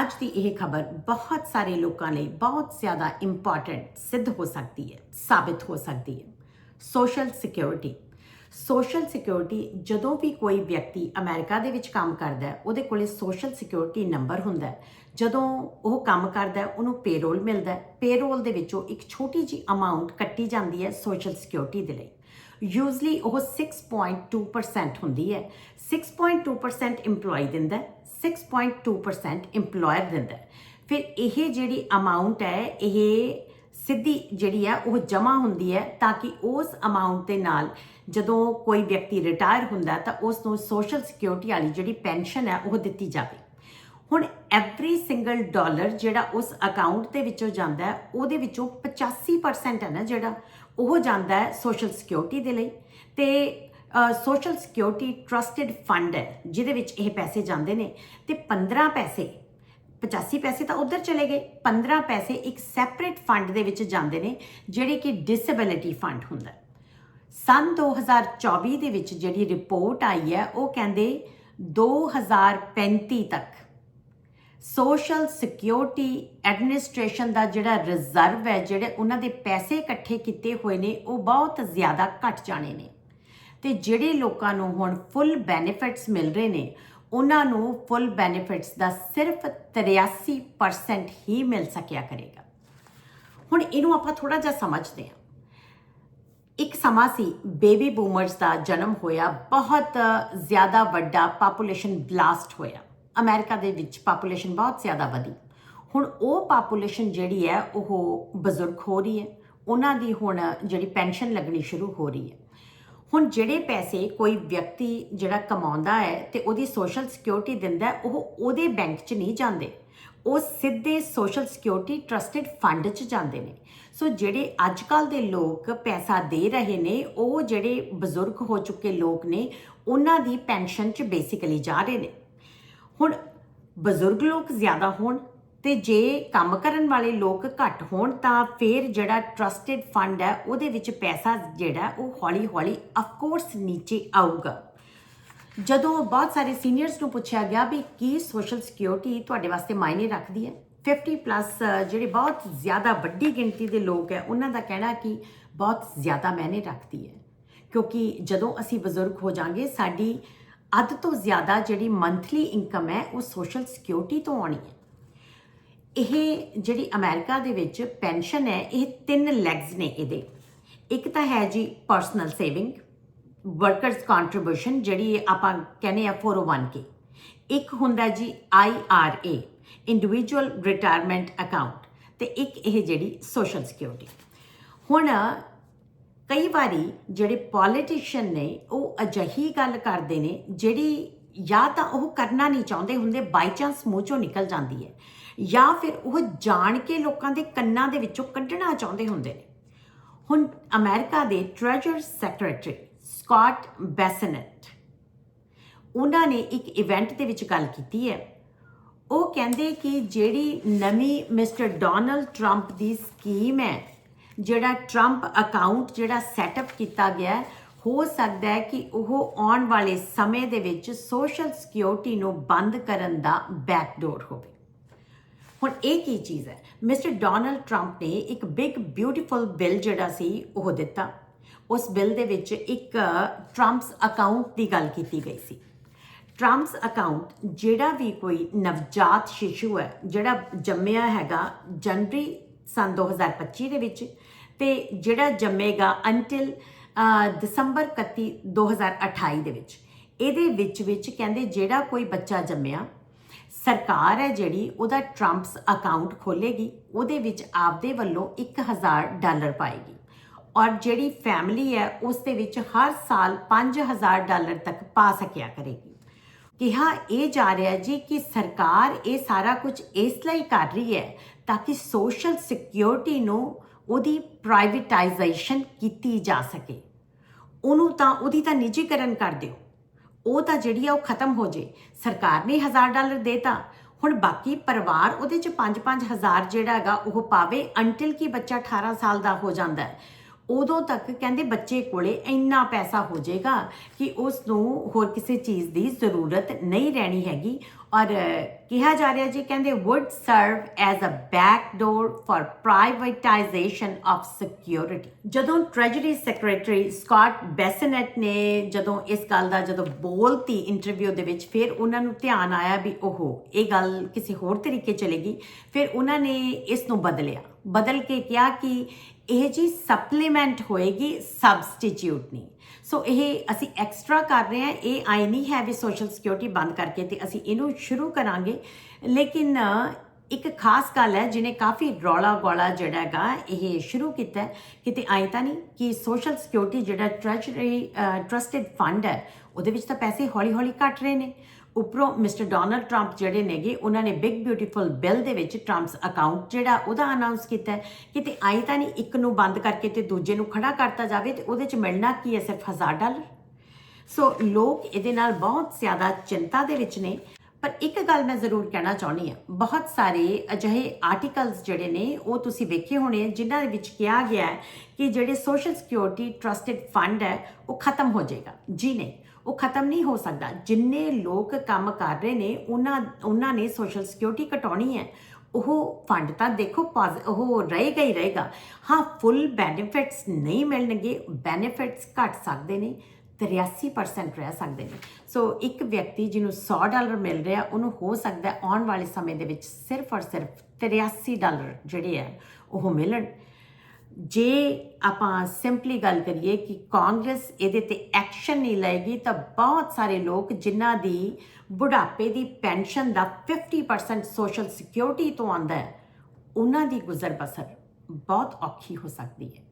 ਅੱਜ ਦੀ ਇਹ ਖਬਰ ਬਹੁਤ ਸਾਰੇ ਲੋਕਾਂ ਲਈ ਬਹੁਤ ਜ਼ਿਆਦਾ ਇੰਪੋਰਟੈਂਟ ਸਿੱਧ ਹੋ ਸਕਦੀ ਹੈ, ਸਾਬਿਤ ਹੋ ਸਕਦੀ ਹੈ। ਸੋਸ਼ਲ ਸਿਕਿਉਰਿਟੀ ਸੋਸ਼ਲ ਸਿਕਿਉਰਿਟੀ ਜਦੋਂ ਵੀ ਕੋਈ ਵਿਅਕਤੀ ਅਮਰੀਕਾ ਦੇ ਵਿੱਚ ਕੰਮ ਕਰਦਾ ਹੈ, ਉਹਦੇ ਕੋਲੇ ਸੋਸ਼ਲ ਸਿਕਿਉਰਿਟੀ ਨੰਬਰ ਹੁੰਦਾ ਹੈ। ਜਦੋਂ ਉਹ ਕੰਮ ਕਰਦਾ ਹੈ, ਉਹਨੂੰ ਪੇਰੋਲ ਮਿਲਦਾ ਹੈ। ਪੇਰੋਲ ਦੇ ਵਿੱਚੋਂ ਇੱਕ ਛੋਟੀ ਜੀ ਅਮਾਉਂਟ ਕੱਟੀ ਜਾਂਦੀ ਹੈ ਸੋਸ਼ਲ ਸਿਕਿਉਰਿਟੀ ਦੇ ਲਈ। ਯੂਜ਼ਲੀ ਉਹ 6.2% ਹੁੰਦੀ ਹੈ। 6.2% EMPLOYE ਦਿੰਦਾ ਹੈ 6.2% EMPLOYER ਦਿੰਦਾ ਫਿਰ ਇਹ ਜਿਹੜੀ ਅਮਾਉਂਟ ਹੈ, ਇਹ ਸਿੱਧੀ ਜਿਹੜੀ ਹੈ, ਉਹ ਜਮ੍ਹਾਂ ਹੁੰਦੀ ਹੈ ਤਾਂ ਕਿ ਉਸ ਅਮਾਉਂਟ ਦੇ ਨਾਲ ਜਦੋਂ ਕੋਈ ਵਿਅਕਤੀ ਰਿਟਾਇਰ ਹੁੰਦਾ ਤਾਂ ਉਸ ਨੂੰ ਸੋਸ਼ਲ ਸਿਕਿਉਰਿਟੀ ਵਾਲੀ ਜਿਹੜੀ ਪੈਨਸ਼ਨ ਹੈ, ਉਹ ਦਿੱਤੀ ਜਾਵੇ। ਹੁਣ ਐਵਰੀ ਸਿੰਗਲ ਡਾਲਰ ਜਿਹੜਾ ਉਸ ਅਕਾਊਂਟ ਦੇ ਵਿੱਚੋਂ ਜਾਂਦਾ ਹੈ, ਉਹਦੇ ਵਿੱਚੋਂ 85% ਹੈ ਨਾ ਜਿਹੜਾ, ਉਹ ਜਾਂਦਾ ਹੈ ਸੋਸ਼ਲ ਸਿਕਿਉਰਿਟੀ ਦੇ ਲਈ। ਤੇ ਸੋਸ਼ਲ ਸਿਕਿਉਰਿਟੀ ਟਰਸਟਡ ਫੰਡ ਹੈ, ਜਿਹਦੇ ਵਿੱਚ ਇਹ ਪੈਸੇ ਜਾਂਦੇ ਨੇ। ਤੇ 15 ਪੈਸੇ 85 ਪੈਸੇ ਤਾਂ ਉਧਰ ਚਲੇ ਗਏ। 15 ਪੈਸੇ ਇੱਕ ਸੈਪਰੇਟ ਫੰਡ ਦੇ ਵਿੱਚ ਜਾਂਦੇ ਨੇ, ਜਿਹੜੇ ਕਿ ਡਿਸੇਬਿਲਿਟੀ ਫੰਡ ਹੁੰਦਾ ਹੈ। ਸਨ 2024 ਦੇ ਵਿੱਚ ਜਿਹੜੀ ਰਿਪੋਰਟ ਆਈ ਹੈ, ਉਹ ਕਹਿੰਦੇ 2035 ਤੱਕ ਸੋਸ਼ਲ ਸਿਕਿਉਰਿਟੀ ਐਡਮਿਨਿਸਟ੍ਰੇਸ਼ਨ ਦਾ ਜਿਹੜਾ ਰਿਜ਼ਰਵ ਹੈ, ਜਿਹੜੇ ਉਹਨਾਂ ਦੇ ਪੈਸੇ ਇਕੱਠੇ ਕੀਤੇ ਹੋਏ ਨੇ, ਉਹ ਬਹੁਤ ਜ਼ਿਆਦਾ ਘਟ ਜਾਣੇ ਨੇ। ਤੇ ਜਿਹੜੇ ਲੋਕਾਂ ਨੂੰ ਹੁਣ ਫੁੱਲ ਬੈਨੀਫਿਟਸ ਮਿਲ ਰਹੇ ਨੇ, ਉਹਨਾਂ ਨੂੰ ਫੁੱਲ ਬੈਨੀਫਿਟਸ ਦਾ ਸਿਰਫ 83% ਹੀ ਮਿਲ ਸਕਿਆ ਕਰੇਗਾ। ਹੁਣ ਇਹਨੂੰ ਆਪਾਂ ਥੋੜਾ ਜਿਹਾ ਸਮਝਦੇ ਹਾਂ। ਇੱਕ ਸਮਾਂ ਸੀ ਬੇਬੀ ਬੂਮਰਸ ਦਾ ਜਨਮ ਹੋਇਆ, ਬਹੁਤ ਜ਼ਿਆਦਾ ਵੱਡਾ ਪਾਪੂਲੇਸ਼ਨ ਬਲਾਸਟ ਹੋਇਆ। ਅਮਰੀਕਾ ਦੇ ਵਿੱਚ ਪਾਪੂਲੇਸ਼ਨ ਬਹੁਤ ਜ਼ਿਆਦਾ ਵਧੀ। ਹੁਣ ਉਹ ਪਾਪੂਲੇਸ਼ਨ ਜਿਹੜੀ ਹੈ, ਉਹ ਬਜ਼ੁਰਗ ਹੋ ਰਹੀ ਹੈ। ਉਹਨਾਂ ਦੀ ਹੁਣ ਜਿਹੜੀ ਪੈਨਸ਼ਨ ਲੱਗਣੀ ਸ਼ੁਰੂ ਹੋ ਰਹੀ ਹੈ। ਹੁਣ ਜਿਹੜੇ ਪੈਸੇ ਕੋਈ ਵਿਅਕਤੀ ਜਿਹੜਾ ਕਮਾਉਂਦਾ ਹੈ ਤੇ ਉਹਦੀ ਸੋਸ਼ਲ ਸਿਕਿਉਰਿਟੀ ਦਿੰਦਾ ਉਹ ਉਹਦੇ ਬੈਂਕ 'ਚ ਨਹੀਂ ਜਾਂਦੇ। ਉਹ ਸਿੱਧੇ ਸੋਸ਼ਲ ਸਿਕਿਉਰਿਟੀ ਟਰਸਟਡ ਫੰਡ 'ਚ ਜਾਂਦੇ ਨੇ। ਸੋ ਜਿਹੜੇ ਅੱਜ ਕੱਲ ਦੇ ਲੋਕ ਪੈਸਾ ਦੇ ਰਹੇ ਨੇ, ਉਹ ਜਿਹੜੇ ਬਜ਼ੁਰਗ ਹੋ ਚੁੱਕੇ ਲੋਕ ਨੇ, ਉਹਨਾਂ ਦੀ ਪੈਨਸ਼ਨ 'ਚ ਬੇਸਿਕਲੀ ਜਾ ਰਹੇ ਨੇ। ਹੁਣ ਬਜ਼ੁਰਗ ਲੋਕ ਜ਼ਿਆਦਾ ਹੋਣ ਤੇ ਜੇ ਕੰਮ ਕਰਨ ਵਾਲੇ ਲੋਕ ਘੱਟ ਹੋਣ ਤਾਂ ਫਿਰ ਜਿਹੜਾ ਟਰਸਟਡ ਫੰਡ ਹੈ, ਉਹਦੇ ਵਿੱਚ ਪੈਸਾ ਜਿਹੜਾ, ਉਹ ਹੌਲੀ-ਹੌਲੀ ਆਫ ਕੋਰਸ ਨੀਚੇ ਆਊਗਾ। ਜਦੋਂ ਬਹੁਤ ਸਾਰੇ ਸੀਨੀਅਰਸ ਨੂੰ ਪੁੱਛਿਆ ਗਿਆ ਵੀ ਕੀ ਸੋਸ਼ਲ ਸਿਕਿਉਰਿਟੀ ਤੁਹਾਡੇ ਵਾਸਤੇ ਮਾਇਨੇ ਰੱਖਦੀ ਹੈ? 50 ਪਲੱਸ ਜਿਹੜੇ ਬਹੁਤ ਜ਼ਿਆਦਾ ਵੱਡੀ ਗਿਣਤੀ ਦੇ ਲੋਕ ਹੈ, ਉਹਨਾਂ ਦਾ ਕਹਿਣਾ ਕਿ ਬਹੁਤ ਜ਼ਿਆਦਾ ਮਾਇਨੇ ਰੱਖਦੀ ਹੈ। ਕਿਉਂਕਿ ਜਦੋਂ ਅਸੀਂ ਬਜ਼ੁਰਗ ਹੋ ਜਾਾਂਗੇ, ਸਾਡੀ ਅੱਧ ਤੋਂ ਜ਼ਿਆਦਾ ਜਿਹੜੀ ਮੰਥਲੀ ਇਨਕਮ ਹੈ, ਉਹ ਸੋਸ਼ਲ ਸਿਕਿਉਰਿਟੀ ਤੋਂ ਆਉਣੀ ਹੈ। ਇਹ ਜਿਹੜੀ ਅਮਰੀਕਾ ਦੇ ਵਿੱਚ ਪੈਨਸ਼ਨ ਹੈ, ਇਹ ਤਿੰਨ ਲੈਗਸ ਨੇ ਇਹਦੇ। ਇੱਕ ਤਾਂ ਹੈ ਜੀ ਪਰਸਨਲ ਸੇਵਿੰਗ ਵਰਕਰਸ ਕੰਟਰੀਬਿਊਸ਼ਨ ਜਿਹੜੀ ਆਪਾਂ ਕਹਿੰਦੇ ਆ 401k ਇੱਕ ਹੁੰਦਾ ਜੀ IRA ਇੰਡੀਵਿਜੂਅਲ ਰਿਟਾਇਰਮੈਂਟ ਅਕਾਊਂਟ ਤੇ ਇੱਕ ਇਹ ਜਿਹੜੀ ਸੋਸ਼ਲ ਸਿਕਿਉਰਿਟੀ ਹੁਣ ਕਈ ਵਾਰੀ ਜਿਹੜੇ ਪੋਲੀਟੀਸ਼ੀਅਨ ਨੇ, ਉਹ ਅਜਿਹੀ ਗੱਲ ਕਰਦੇ ਨੇ, ਜਿਹੜੀ ਜਾਂ ਤਾਂ ਉਹ ਕਰਨਾ ਨਹੀਂ ਚਾਹੁੰਦੇ ਹੁੰਦੇ ਬਾਈ ਚਾਂਸ ਮੂੰਹ ਚੋਂ ਨਿਕਲ ਜਾਂਦੀ ਹੈ। ਜਾਂ ਫਿਰ ਉਹ ਜਾਣ ਕੇ ਲੋਕਾਂ ਦੇ ਕੰਨਾਂ ਦੇ ਵਿੱਚੋਂ ਕੱਢਣਾ ਚਾਹੁੰਦੇ ਹੁੰਦੇ ਨੇ। ਹੁਣ ਅਮਰੀਕਾ ਦੇ ਟ੍ਰੈਜਰ ਸੈਕਟਰੀ ਸਕਾਟ ਬੈਸਨਟ ਉਹਨਾਂ ਨੇ ਇੱਕ ਇਵੈਂਟ ਦੇ ਵਿੱਚ ਗੱਲ ਕੀਤੀ ਹੈ। ਉਹ ਕਹਿੰਦੇ ਕਿ ਜਿਹੜੀ ਨਵੀਂ ਮਿਸਟਰ ਡੋਨਲਡ ਟਰੰਪ ਦੀ ਸਕੀਮ ਹੈ ਜਿਹੜਾ ਟਰੰਪ ਅਕਾਊਂਟ ਜਿਹੜਾ ਸੈਟਅਪ ਕੀਤਾ ਗਿਆ ਹੈ, ਹੋ ਸਕਦਾ ਹੈ ਕਿ ਉਹ ਆਉਣ ਵਾਲੇ ਸਮੇਂ ਦੇ ਵਿੱਚ ਸੋਸ਼ਲ ਸਿਕਿਉਰਿਟੀ ਨੂੰ ਬੰਦ ਕਰਨ ਦਾ ਬੈਕਡੋਰ ਹੋਵੇ। ਹੁਣ ਇਹ ਕੀ ਚੀਜ਼ ਹੈ? ਮਿਸਟਰ ਡੋਨਲਡ ਟਰੰਪ ਨੇ ਇੱਕ ਬਿਗ ਬਿਊਟੀਫੁਲ ਬਿੱਲ ਜਿਹੜਾ ਸੀ ਉਹ ਦਿੱਤਾ। ਉਸ ਬਿੱਲ ਦੇ ਵਿੱਚ ਇੱਕ ਟਰੰਪਸ ਅਕਾਊਂਟ ਦੀ ਗੱਲ ਕੀਤੀ ਗਈ ਸੀ। ਟਰੰਪਸ ਅਕਾਊਂਟ ਜਿਹੜਾ ਵੀ ਕੋਈ ਨਵਜਾਤ ਸ਼ਿਸ਼ੂ ਹੈ ਜਿਹੜਾ ਜੰਮਿਆ ਹੈਗਾ ਜਨਵਰੀ ਸਨ 2025 ਦੇ ਵਿੱਚ ਤੇ ਜਿਹੜਾ ਜੰਮੇਗਾ ਅੰਟਿਲ ਦਸੰਬਰ 31 2028 ਦੇ ਵਿੱਚ। ਇਹਦੇ ਵਿੱਚ ਵਿੱਚ ਕਹਿੰਦੇ ਜਿਹੜਾ ਕੋਈ ਬੱਚਾ ਜੰਮਿਆ, ਸਰਕਾਰ ਹੈ ਜਿਹੜੀ, ਉਹਦਾ ਟਰੰਪਸ ਅਕਾਊਂਟ ਖੋਲੇਗੀ ਉਹਦੇ ਵਿੱਚ ਆਪਦੇ ਵੱਲੋਂ 1000 ਡਾਲਰ ਪਾਏਗੀ। ਔਰ ਜਿਹੜੀ ਫੈਮਿਲੀ ਹੈ, ਉਸ ਦੇ ਵਿੱਚ ਹਰ ਸਾਲ 5000 ਡਾਲਰ ਤੱਕ ਪਾ ਸਕਿਆ ਕਰੇਗੀ। ਕਿਹਾ ਇਹ ਜਾ ਰਿਹਾ ਜੀ ਕਿ ਸਰਕਾਰ ਇਹ ਸਾਰਾ ਕੁਝ ਇਸ ਲਈ ਕਰ ਰਹੀ ਹੈ ਤਾਂ ਕਿ ਸੋਸ਼ਲ ਸਿਕਿਉਰਿਟੀ ਨੂੰ ਉਹਦੀ ਪ੍ਰਾਈਵੇਟਾਈਜੇਸ਼ਨ ਕੀਤੀ ਜਾ ਸਕੇ। ਉਹਨੂੰ ਤਾਂ, ਉਹਦੀ ਤਾਂ ਨਿੱਜੀਕਰਨ ਕਰ ਦਿਓ। ਉਹ ਤਾਂ ਜਿਹੜੀ ਆ ਉਹ ਖਤਮ ਹੋ ਜੇ। ਸਰਕਾਰ ਨੇ 1000 ਡਾਲਰ ਦੇਤਾ ਹੁਣ ਬਾਕੀ ਪਰਿਵਾਰ ਉਹਦੇ ਚ 5-5 ਹਜ਼ਾਰ ਜਿਹੜਾ ਹੈਗਾ ਉਹ ਪਾਵੇ ਅੰਟਿਲ ਕਿ ਬੱਚਾ 18 ਸਾਲ ਦਾ ਹੋ ਜਾਂਦਾ ਹੈ। ਉਦੋਂ ਤੱਕ ਕਹਿੰਦੇ ਬੱਚੇ ਕੋਲੇ ਇੰਨਾ ਪੈਸਾ ਹੋ ਜਾਏਗਾ ਕਿ ਉਸ ਨੂੰ ਹੋਰ ਕਿਸੇ ਚੀਜ਼ ਦੀ ਜ਼ਰੂਰਤ ਨਹੀਂ ਰਹਿਣੀ ਹੈਗੀ। ਔਰ ਕਿਹਾ ਜਾ ਰਿਹਾ ਜੀ, ਕਹਿੰਦੇ would serve as a backdoor for privatization of security ਜਦੋਂ ਟ੍ਰੈਜਰੀ ਸੈਕਟਰੀ ਸਕਾਟ ਬੈਸਨਟ ਨੇ ਜਦੋਂ ਇਸ ਗੱਲ ਦਾ ਜਦੋਂ ਬੋਲਤੀ ਇੰਟਰਵਿਊ ਦੇ ਵਿੱਚ, ਫਿਰ ਉਹਨਾਂ ਨੂੰ ਧਿਆਨ ਆਇਆ ਵੀ ਉਹ ਇਹ ਗੱਲ ਕਿਸੇ ਹੋਰ ਤਰੀਕੇ ਚਲੇਗੀ। ਫਿਰ ਉਹਨਾਂ ਨੇ ਇਸ ਨੂੰ ਬਦਲਿਆ। ਬਦਲ ਕੇ ਕਿਹਾ ਕਿ ਇਹ ਜੀ ਸਪਲੀਮੈਂਟ ਹੋਏਗੀ ਸਬਸਟੀਟਿਊਟ ਨਹੀਂ ਸੋ ਇਹ ਅਸੀਂ ਐਕਸਟਰਾ ਕਰ ਰਹੇ ਹਾਂ, ਇਹ ਆਈ ਨਹੀਂ ਹੈ ਵੀ ਸੋਸ਼ਲ ਸਿਕਿਉਰਿਟੀ ਬੰਦ ਕਰਕੇ ਤੇ ਅਸੀਂ ਇਹਨੂੰ ਸ਼ੁਰੂ ਕਰਾਂਗੇ। ਲੇਕਿਨ ਇੱਕ ਖਾਸ ਗੱਲ ਹੈ ਜਿਹਨੇ ਕਾਫੀ ਰੌਲਾ ਗੋਲਾ ਜਿਹੜਾ ਹੈਗਾ ਇਹ ਸ਼ੁਰੂ ਕੀਤਾ ਕਿਤੇ ਆਈ ਤਾਂ ਨਹੀਂ ਕਿ ਸੋਸ਼ਲ ਸਿਕਿਉਰਿਟੀ ਜਿਹੜਾ ਟ੍ਰੈਜਰੀ ਟਰਸਟਡ ਫੰਡ ਹੈ, ਉਹਦੇ ਵਿੱਚ ਤਾਂ ਪੈਸੇ ਹੌਲੀ-ਹੌਲੀ ਘਟ ਰਹੇ ਨੇ। ਉੱਪਰੋਂ ਮਿਸਟਰ ਡੋਨਲਡ ਟਰੰਪ ਜਿਹੜੇ ਨੇਗੇ, ਉਹਨਾਂ ਨੇ ਬਿਗ ਬਿਊਟੀਫੁਲ ਬਿੱਲ ਦੇ ਵਿੱਚ ਟਰੰਪਸ ਅਕਾਊਂਟ ਜਿਹੜਾ ਉਹਦਾ ਅਨਾਉਂਸ ਕੀਤਾ ਕਿਤੇ ਆਈ ਤਾਂ ਨਹੀਂ ਇੱਕ ਨੂੰ ਬੰਦ ਕਰਕੇ ਤੇ ਦੂਜੇ ਨੂੰ ਖੜਾ ਕਰਤਾ ਜਾਵੇ ਤੇ ਉਹਦੇ ਚ ਮਿਲਣਾ ਕੀ ਹੈ ਸਿਰਫ 1000 ਡਾਲਰ? ਸੋ ਲੋਕ ਇਹਦੇ ਨਾਲ ਬਹੁਤ ਜ਼ਿਆਦਾ ਚਿੰਤਾ ਦੇ ਵਿੱਚ ਨੇ। ਪਰ ਇੱਕ ਗੱਲ ਮੈਂ ਜ਼ਰੂਰ ਕਹਿਣਾ ਚਾਹੁੰਦੀ ਹਾਂ, ਬਹੁਤ ਸਾਰੇ ਅਜਿਹੇ ਆਰਟੀਕਲਸ ਜਿਹੜੇ ਨੇ, ਉਹ ਤੁਸੀਂ ਵੇਖੇ ਹੋਣੇ ਜਿਨ੍ਹਾਂ ਦੇ ਵਿੱਚ ਕਿਹਾ ਗਿਆ ਹੈ ਕਿ ਜਿਹੜੇ ਸੋਸ਼ਲ ਸਿਕਿਉਰਿਟੀ ਟਰਸਟਡ ਫੰਡ ਹੈ, ਉਹ ਖਤਮ ਹੋ ਜਾਏਗਾ। ਜੀ ਨਹੀਂ, ਉਹ ਖਤਮ ਨਹੀਂ ਹੋ ਸਕਦਾ। ਜਿੰਨੇ ਲੋਕ ਕੰਮ ਕਰ ਰਹੇ ਨੇ, ਉਹਨਾਂ ਉਹਨਾਂ ਨੇ ਸੋਸ਼ਲ ਸਿਕਿਉਰਿਟੀ ਘਟਾਉਣੀ ਹੈ। ਉਹ ਫੰਡ ਤਾਂ ਦੇਖੋ ਪੋਜ਼- ਉਹ ਰਹੇਗਾ ਹੀ ਰਹੇਗਾ। ਹਾਂ ਫੁੱਲ ਬੈਨੀਫਿਟਸ ਨਹੀਂ ਮਿਲਣਗੇ ਬੈਨੀਫਿਟਸ ਘਟ ਸਕਦੇ ਨੇ। 83% ਰਹਿ ਸਕਦੇ ਨੇ। ਸੋ ਇੱਕ ਵਿਅਕਤੀ ਜਿਹਨੂੰ 100 ਡਾਲਰ ਮਿਲ ਰਿਹਾ, ਉਹਨੂੰ ਹੋ ਸਕਦਾ ਆਉਣ ਵਾਲੇ ਸਮੇਂ ਦੇ ਵਿੱਚ ਸਿਰਫ ਔਰ ਸਿਰਫ 83 ਡਾਲਰ ਜਿਹੜੇ ਆ ਉਹ ਮਿਲਣ। ਜੇ ਆਪਾਂ ਸਿੰਪਲੀ ਗੱਲ ਕਰੀਏ ਕਿ ਕਾਂਗਰਸ ਇਹਦੇ ਤੇ ਐਕਸ਼ਨ ਨਹੀਂ ਲਏਗੀ, ਤਾਂ ਬਹੁਤ ਸਾਰੇ ਲੋਕ ਜਿਨ੍ਹਾਂ ਦੀ ਬੁਢਾਪੇ ਦੀ ਪੈਨਸ਼ਨ ਦਾ 50% ਸੋਸ਼ਲ ਸਿਕਿਉਰਿਟੀ ਤੋਂ ਆਉਂਦਾ ਹੈ, ਉਹਨਾਂ ਦੀ ਗੁਜ਼ਰ ਬਸਰ ਬਹੁਤ ਔਖੀ ਹੋ ਸਕਦੀ ਹੈ।